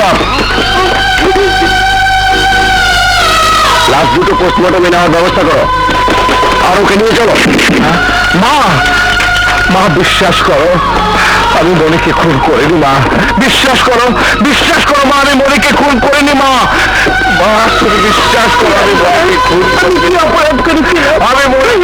সব লাশ দুটো পোস্টমর্টমে নেওয়ার ব্যবস্থা করো। আর ওকে নিয়ে চলো। মা মা বিশ্বাস করো। আমি মনিকে খুন করিনি মা। বিশ্বাস করো বিশ্বাস করো মা আমি মনিকে খুন করিনি মা। মা তুমি বিশ্বাস করো আমি মনিকে খুন করিনি। অপরাধ করেছিলাম আমি মনিকে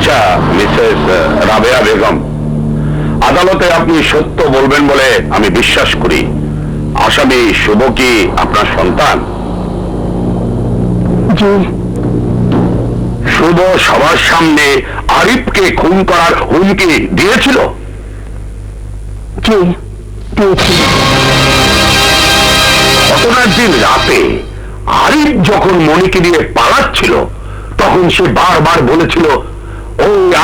আচ্ছা মিসেস রাবেয়া বেগম আদালতে আপনি সত্য বলবেন বলে আমি বিশ্বাস করি। আসামি শুভ কি আপনার সন্তান? শুভ সবার সামনে আরিফকে খুন করার হুমকি দিয়েছিল? ঘটনার দিন রাতে আরিফ যখন মনিকে নিয়ে পালাচ্ছিল তখন সে বারবার বলেছিল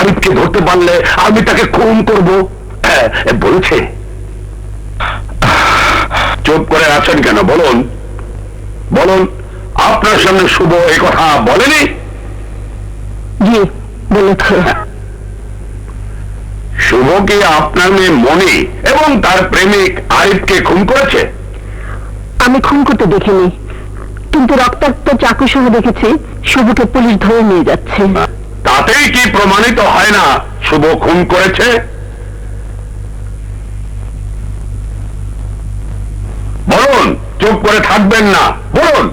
আরিফকে ধরতে পারলে আমি তাকে খুন করব। হ্যাঁ, বলেছে। চুপ করে আছেন কেন? বলুন। বলুন আপনার সামনে শুভ এই কথা বলেনি? জি বলেছে শুভ কি আপনার মেয়ে মনি এবং তার প্রেমিক আরিফকে খুন করেছে? আমি খুন করতে দেখিনি। কিন্তু রক্তাক্ত চাকু সহ দেখেছি শুভকে পুলিশ ধরে নিয়ে যাচ্ছে। তাতেই কি প্রমাণিত হয় না? শুভ খুন করেছে। বলুন চুপ করে থাকবেন না। বলুন।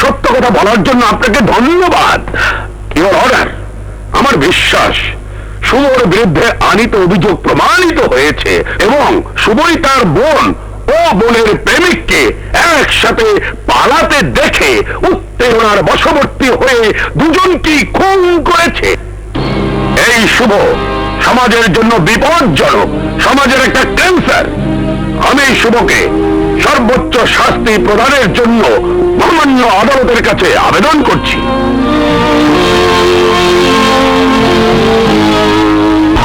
সত্য কথা বলার জন্য আপনাকে ধন্যবাদ। ইওর অর্ডার আমার বিশ্বাস শুভর বিরুদ্ধে আনিত অভিযোগ প্রমাণিত হয়েছে এবং শুভই তার বোন ও বোনের প্রেমিককে একসাথে পালাতে দেখে উত্তেজনার বশবর্তী হয়ে দুজনকেই খুন করেছে। এই শুভ সমাজের জন্য বিপজ্জনক, সমাজের একটা ক্যান্সার। আমি শুভকে সর্বোচ্চ শাস্তি প্রদানের জন্য মহামান্য আদালতের কাছে আবেদন করছি।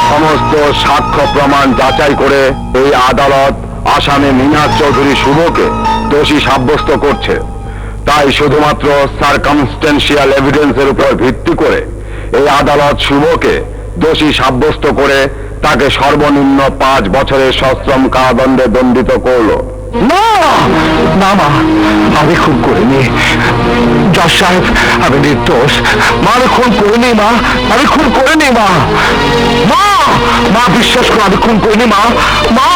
সমস্ত সাক্ষ্য প্রমাণ যাচাই করে এই আদালত আসামি মিনাজ চৌধুরী শুভকে দোষী সাব্যস্ত করছে। তাই শুধুমাত্র সার্কামস্টেন্সিয়াল এভিডেন্সের উপর ভিত্তি করে এই আদালত শুভকে দোষী সাব্যস্ত করে তাকে সর্বনিম্ন পাঁচ বছরের সশ্রম কারাদণ্ডে দণ্ডিত করল। না! না, মা। আমি খুন করিনি। জজ সাহেব, আমি নির্দোষ। মা, আমি খুন করিনি, মা। আমি খুন করিনি, মা। মা মা, বিশ্বাস করো, আমি খুন করিনি, মা। মা।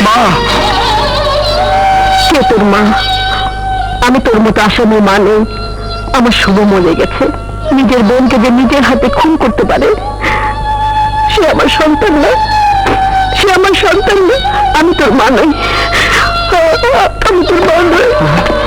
মা। কে তোর মা? আমি তোর মতো আসামি মা নেই। আমার শুভ মরে গেছে। নিজের বোনকে যে নিজের হাতে খুন করতে পারে, সে আমার সন্তান না। আমার সন্তান না আমি তোর মা নই। আমি তোর মা নই।